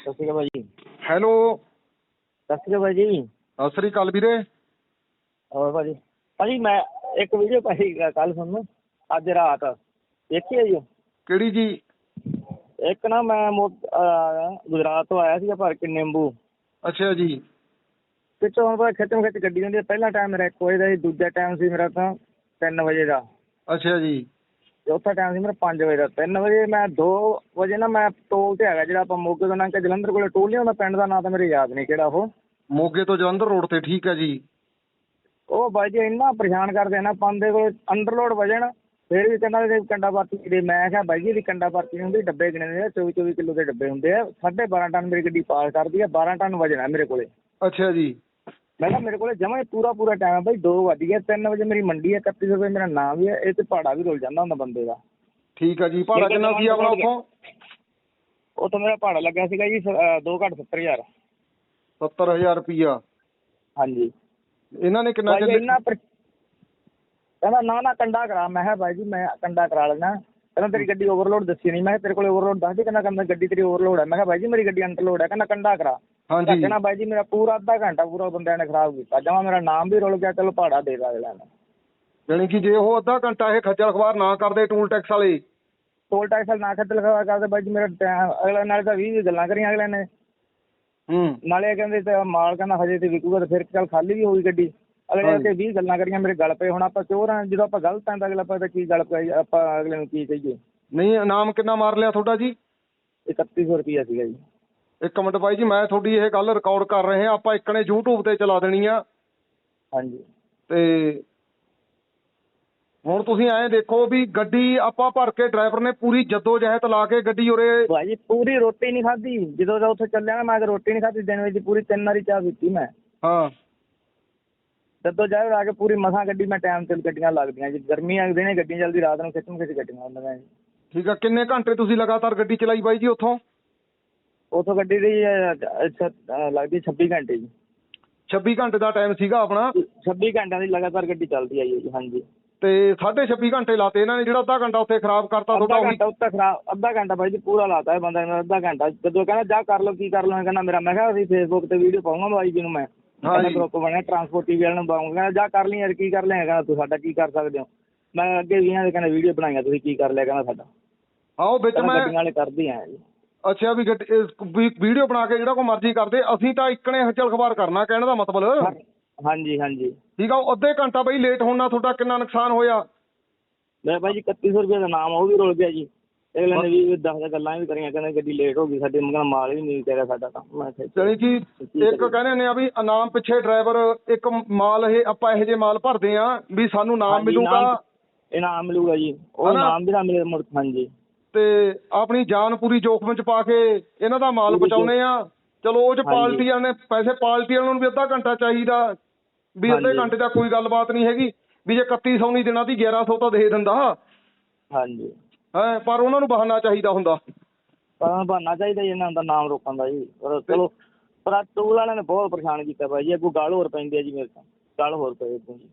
ਸਤਿ ਸ਼੍ਰੀ ਅਕਾਲ ਭਾਜੀ। ਹੈਲੋ। ਸਤਿ ਸ਼੍ਰੀ ਅਕਾਲ ਭਾਜੀ। ਸਤਿ ਸ੍ਰੀ ਅਕਾਲ ਵੀਰੇ। ਹੋਰ ਭਾਜੀ। ਭਾਜੀ ਮੈਂ ਇੱਕ ਵੀਡੀਓ ਪਾਈ ਕੱਲ ਸੁਣ ਅੱਜ ਰਾਤ। ਦੇਖੀ ਹੈ ਜੀ? ਕਿਹੜੀ ਜੀ? ਇੱਕ ਨਾ ਮੈਂ ਮੋ- ਅਹ ਗੁਜਰਾਤ ਤੋਂ ਆਇਆ ਸੀਗਾ ਭਰ ਕੇ ਨਿੰਬੂ। ਅੱਛਾ ਜੀ। ਪਿੱਛੋਂ ਹੁਣ ਪਤਾ ਖਿੱਚਮ ਖਿੱਚ ਗੱਡੀ ਜਾਂਦੀ ਹੈ ਪਹਿਲਾ ਟਾਈਮ ਮੇਰਾ 1 ਵਜੇ ਦਾ ਸੀ ਦੂਜਾ ਟਾਈਮ ਸੀ ਮੇਰਾ ਤਾਂ 3 ਵਜੇ ਦਾ। ਅੱਛਾ ਜੀ। ਚੌਥਾ ਟਾਈਮ ਸੀ ਮੇਰਾ 5 ਵਜੇ ਦਾ 3 ਵਜੇ ਮੈਂ 2 ਵਜੇ ਨਾ ਮੈਂ ਟੋਲ ਤੇ ਹੈਗਾ ਜਿਹੜਾ ਆਪਾਂ ਮੋਗੇ ਤੋਂ ਲੰਘ ਕੇ ਜਲੰਧਰ ਕੋਲੇ ਟੋਲ ਨਹੀਂ ਹੁੰਦਾ ਪਿੰਡ ਦਾ ਨਾਂ ਤਾਂ ਮੇਰੇ ਯਾਦ ਨਹੀਂ ਕਿਹੜਾ ਉਹ। ਮੋਗੇ ਤੋਂ ਜਲੰਧਰ ਰੋਡ ਤੇ ਠੀਕ ਹੈ ਜੀ। ਉਹ ਬਾਈ ਜੀ ਇੰਨਾ ਪਰੇਸ਼ਾਨ ਕਰਦੇ ਨਾ ਪੰਦੇ ਕੋਲ ਅੰਡਰਲੋਡ ਵਜਣ ਫਿਰ ਵੀ ਕਹਿੰਦਾ ਵੀ ਕੰਡਾ ਪਰਚੀ ਦੇ ਮੈਂ ਕਿਹਾ ਬਾਈ ਜੀ ਦੀ ਕੰਡਾ ਨਹੀਂ ਹੁੰਦੀ ਡੱਬੇ ਗਿਣੇ ਨੇ 24 24 ਕਿਲੋ ਦੇ ਡੱਬੇ ਹੁੰਦੇ ਆ। 12.5 ਟਨ ਮੇਰੀ ਗੱਡੀ ਪਾਸ ਕਰਦੀ ਆ 12 ਟਨ ਵਜਣਾ ਮੇਰੇ ਕੋਲੇ। ਅੱਛਾ ਜੀ। ਮੈਂ ਕਿਹਾ ਮੇਰੇ ਕੋਲੇ ਜਮਾ ਪੂਰਾ ਪੂਰਾ ਟਾਈਮ ਹੈ ਬਾਈ 2 ਵੱਜ ਗਏ 3 ਵਜੇ ਮੇਰੀ ਮੰਡੀ ਹੈ 31 ਰੁਪਏ ਮੇਰਾ ਨਾਮ ਵੀ ਹੈ ਇਹ ਤੇ ਭਾੜਾ ਵੀ ਰੁਲ ਜਾਂਦਾ ਹੁੰਦਾ ਬੰਦੇ ਦਾ। ਠੀਕ ਹੈ ਜੀ ਭਾੜਾ ਕਿੰਨਾ ਸੀ ਆਪਣਾ ਉੱਥੋਂ? ਉਹ ਤਾਂ ਮੇਰਾ ਭਾੜਾ ਲੱਗਿਆ ਸੀਗਾ ਜੀ 2 ਘੱਟ 70000 70000 ਰੁਪਈਆ। ਹਾਂਜੀ। ਇਹਨਾਂ ਨੇ ਕਿੰਨਾ ਬਾਈ ਜੀ ਚੱਲੇ ਇੰਨਾ ਪਰ- ਕਹਿੰਦਾ ਨਾ ਨਾ ਕੰਡਾ ਕਰਾ। ਮੈਂ ਕਿਹਾ ਬਾਈ ਜੀ ਮੈਂ ਕੰਡਾ ਕਰਾ ਲੈਣਾ ਕਹਿੰਦਾ ਤੇਰੀ ਗੱਡੀ ਓਵਰਲੋਡ ਦੱਸੀ ਨਹੀਂ ਮੈਂ ਕਿਹਾ ਤੇਰੇ ਕੋਲੇ ਓਵਰਲੋਡ ਦੱਸ ਦੇ ਕਹਿੰਦਾ ਕਹਿੰਦਾ ਗੱਡੀ ਤੇਰੀ ਓਵਰਲੋਡ ਹੈ ਮੈਂ ਕਿਹਾ ਬਾਈ ਜੀ ਮੇਰੀ ਗੱਡੀ ਅੰਡਰਲੋਡ ਹੈ ਕਹਿੰਦਾ ਕੰਡਾ ਕਰਾ। ਹਾਂਜੀ। ਬਾਈ ਜੀ ਮੇਰਾ ਪੂਰਾ ਅੱਧਾ ਘੰਟਾ ਪੂਰਾ ਬੰਦਿਆਂ ਨੇ ਖਰਾਬ ਕੀਤਾ। ਜਮਾ ਮੇਰਾ ਨਾਮ ਵੀ ਰੁਲ ਗਿਆ ਚਲੋ ਭਾੜਾ ਦੇ ਦਾਂ ਅਗਲਾ ਨੇ। ਯਾਨੀ ਕਿ ਜੇ ਉਹ ਅੱਧਾ ਘੰਟਾ ਇਹ ਖੱਜਲ ਖਵਾਰ ਨਾ ਕਰਦੇ ਟੂਲ ਟੈਕਸ ਵਾਲੇ। ਟੋਲ ਟੈਕਸ ਨਾ ਖੱਤ ਲਗਾ ਕਰਦੇ ਬਾਈ ਜੀ ਮੇਰਾ ਟਾਈਮ ਅਗਲੇ ਨਾਲ ਤਾਂ 20 ਗੱਲਾਂ ਕਰੀਆਂ ਅਗਲੇ ਨੇ। ਹੂੰ। ਨਾਲੇ ਕਹਿੰਦੇ ਤੇ ਮਾਲ ਕਹਿੰਦਾ ਹਜੇ ਤੇ ਵਿਕੂਗਾ ਤੇ ਫਿਰ ਚੱਲ ਖਾਲੀ ਵੀ ਹੋਊਗੀ ਗੱਡੀ। ਅਗਲੇ। ਤੇ 20 ਗੱਲਾਂ ਕਰੀਆਂ ਮੇਰੇ ਗਲ ਪਏ। ਹੁਣ ਆਪਾਂ ਚੋਰ ਆ ਜਦੋਂ ਆਪਾਂ ਗਲਤ ਆਂ ਤਾਂ ਅਗਲਾ ਪਤਾ ਕੀ ਗਲ ਜੀ, ਆਪਾਂ ਅਗਲੇ ਨੂੰ ਕੀ ਕਹੀਏ? ਨਹੀਂ ਇਨਾਮ ਕਿੰਨਾ ਮਾਰ ਲਿਆ ਤੁਹਾਡਾ ਜੀ? 3100 ਰੁਪਿਆ ਸੀਗਾ ਜੀ। ਇੱਕ ਮਿੰਟ ਬਾਈ ਜੀ ਮੈਂ ਤੁਹਾਡੀ ਇਹ ਗੱਲ ਰਿਕਾਰਡ ਕਰ ਰਹੇ ਹਾਂ ਆਪਾਂ ਇੱਕ ਨੇ YouTube ਤੇ ਚਲਾ ਦੇਣੀ ਆ। ਹਾਂਜੀ। ਤੇ ਹੁਣ ਤੁਸੀਂ ਐਂ ਦੇਖੋ ਵੀ ਗੱਡੀ ਆਪਾਂ ਭਰ ਕੇ ਡਰਾਈਵਰ ਨੇ ਪੂਰੀ ਜੱਦੋ ਜਹਿਦ ਲਾ ਕੇ ਗੱਡੀ ਉਰੇ ਭਾਜੀ ਪੂਰੀ ਰੋਟੀ ਨਹੀਂ ਖਾਧੀ। ਜਦੋਂ ਦਾ ਉੱਥੇ ਚੱਲਿਆ ਨਾ ਮੈਂ ਤਾਂ ਰੋਟੀ ਨਹੀਂ ਖਾਧੀ ਦਿਨ ਵਿੱਚ ਪੂਰੀ ਤਿੰਨ ਵਾਰੀ ਚਾਹ ਪੀਤੀ ਮੈਂ। ਹਾਂ। ਜਦੋਂ ਜਾ ਆ ਕੇ ਪੂਰੀ ਮਸਾਂ ਗੱਡੀ ਮੈਂ ਟਾਈਮ ਤੇ ਗੱਡੀਆਂ ਲੱਗਦੀਆਂ ਜੀ। ਗਰਮੀਆਂ ਦੇ ਦਿਨੇ ਗੱਡੀਆਂ ਜਲਦੀ ਰਾਤ ਨੂੰ ਖਿੱਚਣ ਖਿੱਚ ਗੱਡੀਆਂ ਹੁੰਦੀਆਂ ਜੀ। ਠੀਕ ਆ ਕਿੰਨੇ ਘੰਟੇ ਤੁਸੀਂ ਲਗਾਤਾਰ ਗੱਡੀ ਚਲਾਈ ਬਾਈ ਜੀ ਉੱਥੋਂ? ਉਥੋਂ ਗੱਡੀ ਦੀ ਅਹ, ਅੱਛਾ, ਅਹ, ਲੱਗਦੀ 26 ਘੰਟੇ ਜੀ। 26 ਘੰਟੇ ਦਾ ਟਾਈਮ ਸੀਗਾ ਆਪਣਾ? 26 ਘੰਟਿਆਂ ਦੀ ਲਗਾਤਾਰ ਗੱਡੀ ਚੱਲਦੀ ਆਈ ਹੈ ਜੀ ਹਾਂਜੀ। ਤੇ 26.5 ਘੰਟੇ ਲਾਤੇ ਇਹਨਾਂ ਨੇ ਜਿਹੜਾ ਅੱਧਾ ਘੰਟਾ ਉੱਥੇ ਖਰਾਬ ਕਰਤਾ ਅੱਧਾ ਤੁਹਾਡਾ ਘੰਟਾ ਉੱਤੇ ਖਰਾਬ ਅੱਧਾ ਘੰਟਾ ਬਾਈ ਜੀ ਪੂਰਾ ਲਾਤਾ ਹੈ ਬੰਦਾ ਨੇ ਅੱਧਾ ਘੰਟਾ। ਜਦੋਂ ਕਹਿੰਦਾ ਜਾ ਕਰ ਲਓ ਕੀ ਕਰ ਲਓ? ਮੈਂ ਕਹਿੰਦਾ ਮੇਰਾ ਮੈਂ ਕਿਹਾ ਅਸੀਂ ਫੇਸਬੁੱਕ ਤੇ ਵੀਡੀਓ ਪਾਉਂਗਾ ਬਾਈ ਜੀ ਨੂੰ ਮੈਂ। ਕਹਿੰਦਾ ਹਾਂਜੀ। ਗਰੁੱਪ ਬਣਿਆ ਟਰਾਂਸਪੋਰਟ ਟੀਵੀ ਵਾਲਿਆਂ ਨੂੰ ਪਾਉਂਗਾ। ਕਹਿੰਦਾ ਜਾ ਕਰ ਲਈ ਯਾਰ ਕੀ ਕਰ ਲਿਆ? ਕਹਿੰਦਾ ਤੂੰ ਸਾਡਾ ਕੀ ਕਰ ਸਕਦੇ ਹੋ? ਮੈਂ ਅੱਗੇ ਵੀ ਇਹਨਾਂ ਦੇ ਕਹਿੰਦਾ ਵੀਡੀਓ ਬਣਾਈਆਂ ਤੁਸੀਂ ਕੀ ਕਰ ਲਿਆ? ਕਹਿੰਦਾ ਸਾਡਾ। ਹਾਂ ਉਹ ਵਿੱਚ ਕਹਿੰਦਾ ਮੈਂ ਗੱਡੀਆਂ ਵਾਲੇ ਕਰਦੇ ਆ ਜੀ। ਅੱਛਾ ਵੀ ਗੱਡੀ ਵੀ ਵੀਡੀਓ ਬਣਾ ਕੇ ਜਿਹੜਾ ਕੋ ਮਰਜ਼ੀ ਕਰਦੇ ਅਸੀਂ ਤਾਂ ਇੱਕ ਨੇ ਹਚਲ ਖਬਾਰ ਕਰਨਾ ਕਹਿਣ ਦਾ ਮਤਲਬ। ਹਾਂਜੀ ਹਾਂਜੀ। ਠੀਕ ਆ ਉਹ ਅੱਧੇ ਘੰਟਾ ਬਈ ਲੇਟ ਹੋਣ ਤੁਹਾਡਾ ਕਿੰਨਾ ਨੁਕਸਾਨ ਹੋਇਆ? ਮੈਂ ਭਾਈ ਜੀ 3100 ਰੁਪਏ ਦਾ ਨਾਮ ਆ, ਉਹ ਵੀ ਰੁਲ ਗਿਆ ਜੀ। ਅਗਲੇ ਨੇ ਵੀ ਦਸ ਦਸ ਗੱਲਾਂ ਵੀ ਕਰੀਆਂ ਕਹਿੰਦੇ ਗੱਡੀ ਲੇਟ ਹੋ ਗਈ ਸਾਡੇ ਮਗਰ ਮਾਲ ਵੀ ਨਹੀਂ ਤੇਰਾ ਸਾਡਾ ਤਾਂ। ਮੈਂ ਕਿਹਾ ਚਲੀ ਕਿ ਇੱਕ ਕਹਿੰਦੇ ਨੇ ਆ ਵੀ ਇਨਾਮ ਪਿੱਛੇ ਡਰਾਈਵਰ ਇੱਕ ਮਾਲ ਇਹ ਆਪਾਂ ਇਹੋ ਜਿਹੇ ਮਾਲ ਭਰਦੇ ਆ ਵੀ ਸਾਨੂੰ ਨਾਮ ਹਾਂਜੀ, ਮਿਲੂਗਾ। ਇਨਾਮ- ਇਨਾਮ ਮਿਲੂਗਾ ਜੀ। ਉਹ ਹਨਾ? ਨਾਮ ਵੀ ਨਾ ਮਿਲੇ ਮੁੜ ਹਾਂਜੀ। ਤੇ ਆਪਣੀ ਜਾਨ ਪੂਰੀ ਜੋਖਮ ਚ ਪਾ ਕੇ ਇਹਨਾਂ ਦਾ ਮਾਲ ਬਚਾਉਨੇ ਆ। ਚਲੋ ਉਹ ਚ ਹਾਂਜੀ। ਪਾਰਟੀਆਂ ਨੇ ਪੈਸੇ ਪਾਰਟੀਆਂ ਨੂੰ ਵੀ ਅੱਧਾ ਘੰਟਾ ਚਾਹੀਦਾ। ਵੀ ਅੱਧੇ। ਘੰਟੇ ਦਾ ਕੋਈ ਗੱਲਬਾਤ ਨਹੀਂ ਹੈਗੀ। ਵੀ ਜੇ 3100 ਨਹੀਂ ਦੇਣਾ ਦੀ 1100 ਤਾਂ ਦੇ ਦਿੰਦਾ। ਹਾਂਜੀ। ਹੈ ਪਰ ਉਹਨਾਂ ਨੂੰ ਬਹਾਨਾ ਚਾਹੀਦਾ ਹੁੰਦਾ। ਪਰ ਬਹਾਨਾ ਚਾਹੀਦਾ ਜੀ ਇਹਨਾਂ ਦਾ ਨਾਮ ਰੋਕਣ ਦਾ ਜੀ। ਪਰ ਚਲੋ ਪਰ ਟੂਲ ਵਾਲਿਆਂ ਨੇ ਬਹੁਤ ਪਰੇਸ਼ਾਨ ਕੀਤਾ ਭਾਈ ਜੀ। ਅੱਗੋਂ ਗੱਲ ਹੋਰ ਪੈਂਦੀ ਹੈ ਜੀ ਮੇਰੇ ਤੋਂ ਗੱਲ ਹੋਰ ਪਏ ਜੀ।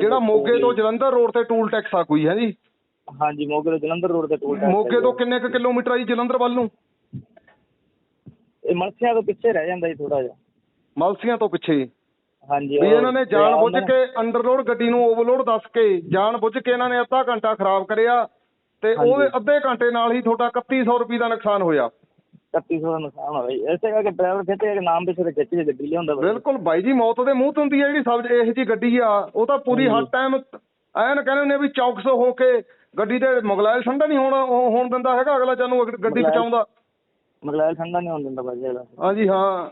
ਜਿਹੜਾ ਮੋਗੇ ਤੋਂ ਜਲੰਧਰ ਰੋਡ ਤੇ ਟੂਲ ਟੈਕਸ ਆ ਕੋਈ ਹੈ ਜੀ? ਹਾਂਜੀ ਮੋਗੇ ਤੋਂ ਜਲੰਧਰ ਰੋਡ ਤੇ ਟੂਲ ਟੈਕਸ ਮੋਗੇ ਤੋਂ ਕਿੰਨੇ ਕੁ ਕਿਲੋਮੀਟਰ ਆ ਜੀ ਜਲੰਧਰ ਵੱਲ ਨੂੰ ਇਹ ਮਲਸੀਆਂ ਤੋਂ ਪਿੱਛੇ ਰਹਿ ਜਾਂਦਾ ਜੀ ਥੋੜਾ ਜਿਹਾ ਮਲਸੀਆਂ ਤੋਂ ਪਿੱਛੇ ਹਾਂਜੀ ਵੀ ਇਹਨਾਂ ਨੇ ਜਾਣ ਬੁੱਝ ਕੇ ਅੰਡਰਲੋਡ ਗੱਡੀ ਨੂੰ ਓਵਰਲੋਡ ਦੱਸ ਕੇ ਜਾਣ ਬੁੱਝ ਕੇ ਇਹਨਾਂ ਨੇ ਅੱਧਾ ਘੰਟਾ ਖਰਾਬ ਕਰਿਆ ਤੇ। ਉਹਦੇ ਅੱਧੇ ਘੰਟੇ ਨਾਲ ਹੀ ਤੁਹਾਡਾ 3100 ਰੁਪਏ ਦਾ ਨੁਕਸਾਨ ਹੋਇਆ 3100 ਦਾ ਨੁਕਸਾਨ ਹੋਇਆ ਜੀ ਇਸੇ ਕਰਕੇ ਡਰਾਈਵਰ ਖਿੱਚੇ ਨਾਮ ਪਿੱਛੇ ਖਿੱਚ ਕੇ ਗੱਡੀ ਲਿਆਉਂਦਾ। ਬਿਲਕੁਲ ਬਾਈ ਜੀ ਮੌਤ ਦੇ ਮੂੰਹ ਤੋਂ ਹੁੰਦੀ ਹੈ ਜਿਹੜੀ ਸਭ ਇਹੋ ਜੀ ਗੱਡੀ ਆ ਉਹ ਤਾਂ ਪੂਰੀ ਹਰ। ਟਾਈਮ ਐਨ ਕਹਿੰਦੇ ਨੇ ਵੀ ਚੌਕਸ ਹੋ ਕੇ ਗੱਡੀ ਦੇ ਮੁਗਲਾਇਲ ਠੰਡਾ ਨਹੀਂ ਹੋਣਾ ਉਹ ਹੋਣ ਦਿੰਦਾ ਹੈਗਾ ਅਗਲਾ ਜਾਨੂੰ ਗੱਡੀ ਮੁਗਲਾਇਲ- ਬਚਾਉਂਦਾ। ਮਗਲਾਇਲ ਠੰਡਾ ਨਹੀਂ ਹੋਣ ਦਿੰਦਾ ਭਾਜੀ ਇਹਦਾ ਹਾਂਜੀ ਹਾਂ।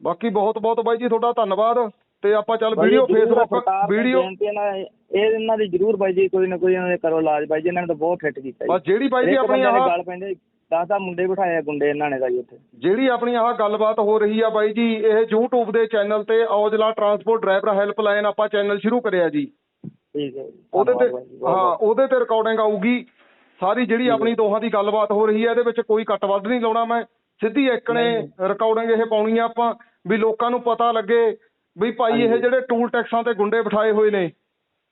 ਬਾਕੀ ਬਹੁਤ ਬਹੁਤ ਬਾਈ ਜੀ ਤੁਹਾਡਾ ਧੰਨਵਾਦ। ਤੇ ਆਪਾਂ ਚੱਲ ਵੀਡੀਓ ਫੇਸਬੁੱਕ ਵੀਡੀਓ ਇਹ ਇਹਨਾਂ ਦੀ ਜ਼ਰੂਰ ਬਾਈ ਜੀ ਕੋਈ ਨਾ ਕੋਈ ਇਹਨਾਂ ਦੇ ਕਰੋ ਇਲਾਜ ਬਾਈ ਜੀ ਇਹਨਾਂ ਨੇ ਤਾਂ ਬਹੁਤ ਫਿੱਟ ਕੀਤਾ ਬਸ ਜਿਹੜੀ ਬਾਈ ਜੀ ਇੱਕ ਆਪਣੀ ਬੰਦੇ ਆਹ ਗੱਲ ਪੈਂਦੇ 10 ਮੁੰਡੇ ਬਿਠਾਏ ਗੁੰਡੇ ਇਹਨਾਂ ਨੇ ਦਾ ਜੀ ਉੱਥੇ। ਜਿਹੜੀ ਆਪਣੀ ਆਹ ਗੱਲਬਾਤ ਹੋ ਰਹੀ ਆ ਬਾਈ ਜੀ ਇਹ YouTube ਦੇ ਚੈਨਲ ਤੇ ਔਜਲਾ ਟਰਾਂਸਪੋਰਟ ਡਰਾਈਵਰ ਹੈਲਪਲਾਈਨ ਆਪਾਂ ਚੈਨਲ ਸ਼ੁਰੂ ਕਰਿਆ ਜੀ। ਠੀਕ ਹੈ ਜੀ। ਉਹਦੇ ਤੇ ਧੰਨਵਾਦ ਬਾਈ ਜੀ, ਬਹੁਤ ਹਾਂ ਬਹੁਤ। ਉਹਦੇ ਤੇ ਰਿਕਾਰਡਿੰਗ ਆਊਗੀ। ਸਾਰੀ ਜਿਹੜੀ ਆਪਣੀ ਦੋਹਾਂ ਦੀ ਗੱਲਬਾਤ ਹੋ ਰਹੀ ਹੈ ਇਹਦੇ ਵਿੱਚ ਕੋਈ ਕੱਟ ਵੱਧ ਨਹੀਂ ਲਾਉਣਾ ਮੈਂ। ਸਿੱਧੀ ਇੱਕ ਨੇ ਰਿਕਾਰਡਿੰਗ ਇਹ ਪਾਉਣੀ ਆ ਆਪਾਂ ਵੀ ਲੋਕਾਂ ਨੂੰ ਪਤਾ ਲੱਗੇ ਵੀ ਭਾਈ ਇਹ। ਜਿਹੜੇ ਟੂਲ ਟੈਕਸਾਂ ਤੇ ਗੁੰਡੇ ਬਿਠਾਏ ਹੋਏ ਨੇ।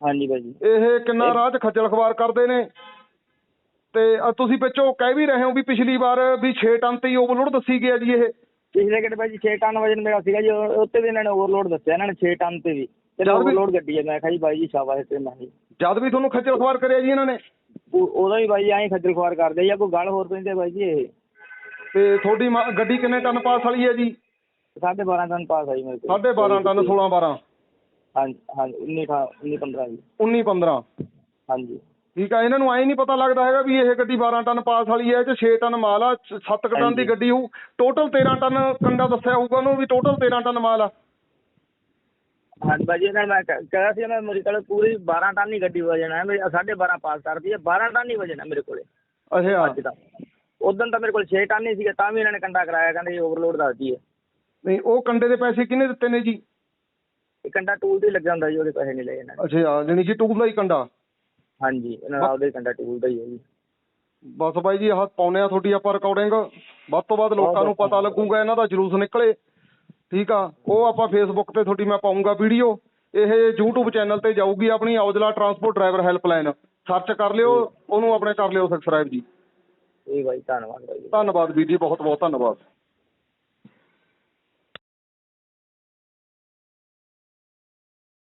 ਹਾਂਜੀ ਬਾਈ ਜੀ। ਇਹ ਕਿੰਨਾ ਰਾਹ 'ਚ ਖੱਜਲ ਖਵਾਰ ਕਰਦੇ ਨੇ। ਤੇ ਤੁਸੀਂ ਵਿੱਚੋਂ ਕਹਿ ਵੀ ਰਹੇ ਹੋ ਵੀ ਪਿਛਲੀ ਵਾਰ ਵੀ 6 ਟਨ ਤੇ ਹੀ ਓਵਰਲੋਡ ਦੱਸੀ ਗਿਆ ਜੀ ਇਹ। ਪਿਛਲੇ ਕਿਤੇ ਬਾਈ ਜੀ 6 ਟਨ ਵਜਨ ਮੇਰਾ ਸੀਗਾ ਜੀ ਉਹ- ਉੱਤੇ ਵੀ ਇਹਨਾਂ ਨੇ ਓਵਰਲੋਡ ਦੱਸਿਆ ਇਹਨਾਂ ਨੇ 6 ਟਨ ਤੇ ਵੀ। ਤੇ ਵੀ- ਓਵਰਲੋਡ ਗੱਡੀ ਹੈ ਮੈਂ ਕਿਹਾ ਜੀ ਬਾਈ ਜੀ ਸ਼ਾਬਾਸ਼ ਤੇ ਮੈਂ ਜੀ। ਜਦ ਵੀ ਤੁਹਾਨੂੰ ਖੱਜਲ ਖਵਾਰ ਕਰਿਆ ਜੀ ਇਹਨਾਂ ਨੇ। ਉਹ- ਉਹਦਾ ਵੀ ਬਾਈ ਐਂ ਖੱਜਲ ਖੁਆਰ ਕਰਦੇ ਜਾਂ ਕੋਈ ਗੱਲ ਹੋਰ ਪੈਂਦੇ ਬਾਈ ਜੀ ਇਹ। ਤੇ ਤੁਹਾਡੀ ਮ- ਗੱਡੀ ਕਿੰਨੇ ਟਨ ਪਾਸ ਵਾਲੀ ਹੈ ਜੀ? ਸਾਢੇ 12 ਟਨ ਪਾਸ ਆਈ ਮੇਰੇ ਕੋਲ। 12.5 ਟਨ 16 12 ਹਾਂਜੀ ਹਾਂਜੀ 19 ਅਠਾਰਾਂ, 19 15 ਜੀ। 19 15 ਹਾਂਜੀ। ਠੀਕ ਆ ਇਹਨਾਂ ਨੂੰ ਐਂ ਨਹੀਂ ਪਤਾ ਲੱਗਦਾ ਹੈਗਾ ਵੀ ਇਹ ਗੱਡੀ 12 ਟਨ ਪਾਸ ਵਾਲੀ ਹੈ ਤੇ 6 ਟਨ ਮਾਲ ਆ 7 ਟਨ ਦੀ। ਗੱਡੀ ਹੋਊ। ਟੋਟਲ 13 ਟਨ ਕੰਡਾ ਦੱਸਿਆ ਹੋਊਗਾ ਉਹਨੂੰ ਵੀ ਟੋਟਲ 13 ਟਨ ਮਾਲ ਆ। ਹਾਂਜੀ ਬਾਈ ਜੀ ਇਹਨਾਂ ਨੇ ਮੈਂ ਕਿਹਾ ਸੀ ਮੈਂ ਮੇਰੇ ਕੋਲ ਪੂਰੀ 12 ਟਨ ਹੀ ਗੱਡੀ ਵਜਨ ਹੈ ਮੇਰੀ ਸਾਢੇ 12 ਪਾਸ ਕਰਦੀ ਹੈ 12 ਟਨ ਹੀ ਵਜਨ ਹੈ ਮੇਰੇ ਕੋਲੇ। ਅੱਛਾ। ਅੱਜ ਦਾ। ਉਦੋਂ ਤਾਂ ਮੇਰੇ ਕੋਲ 6 ਟਨ ਹੀ ਸੀਗਾ ਤਾਂ ਵੀ ਇਹਨਾਂ ਨੇ ਕੰਡਾ ਕਰਾਇਆ ਕਹਿੰਦੇ ਜੀ ਓਵਰਲੋਡ ਦੱਸਦੀ ਹੈ ਨਹੀਂ ਉਹ ਕੰਡੇ ਦੇ ਪੈਸੇ ਕਿਹਨੇ ਦਿੱਤੇ ਨੇ ਜੀ? ਇਹ ਕੰਡਾ ਟੂਲ ਤੇ ਹੀ ਲੱਗਿਆ ਹੁੰਦਾ ਜੀ ਉਹਦੇ ਪੈਸੇ ਨਹੀਂ ਲਏ ਇਹਨਾਂ ਨੇ। ਅੱਛਾ ਜਾਣੀ ਕਿ ਟੂਬ ਦਾ ਹੀ ਕੰਡਾ। ਹਾਂਜੀ ਇਹਨਾਂ ਦਾ ਕੰਡਾ ਟੂਲ ਦਾ ਹੀ ਹੈ ਜੀ। ਬਸ ਬਾਈ ਜੀ ਆਹ ਪਾਉਨੇ ਆ ਤੁਹਾਡੀ ਆਪਾਂ ਰਿਕਾਰਡਿੰਗ ਵੱਧ ਤੋਂ ਵੱਧ ਲੋਕਾਂ ਨੂੰ ਪਤਾ ਲੱਗੂਗਾ ਇਹਨਾਂ ਦਾ ਜਲੂਸ ਨਿਕਲੇ। ਠੀਕ ਆ ਉਹ ਆਪਾਂ ਫੇਸਬੁੱਕ ਤੇ ਤੁਹਾਡੀ ਮੈਂ ਪਾਉਂਗਾ ਵੀਡੀਓ ਇਹ YouTube ਚੈਨਲ ਤੇ ਜਾਊਗੀ ਆਪਣੀ Aujla transport driver helpline search ਕਰ ਲਿਓ ਉਹਨੂੰ ਆਪਣੇ ਕਰ ਲਿਓ ਸਬਸਕ੍ਰਾਈਬ ਜੀ। ਇਹ ਬਾਈ ਧੰਨਵਾਦ ਬਾਈ ਜੀ। ਧੰਨਵਾਦ ਵੀਰ ਜੀ ਬਹੁਤ ਬਹੁਤ ਧੰਨਵਾਦ।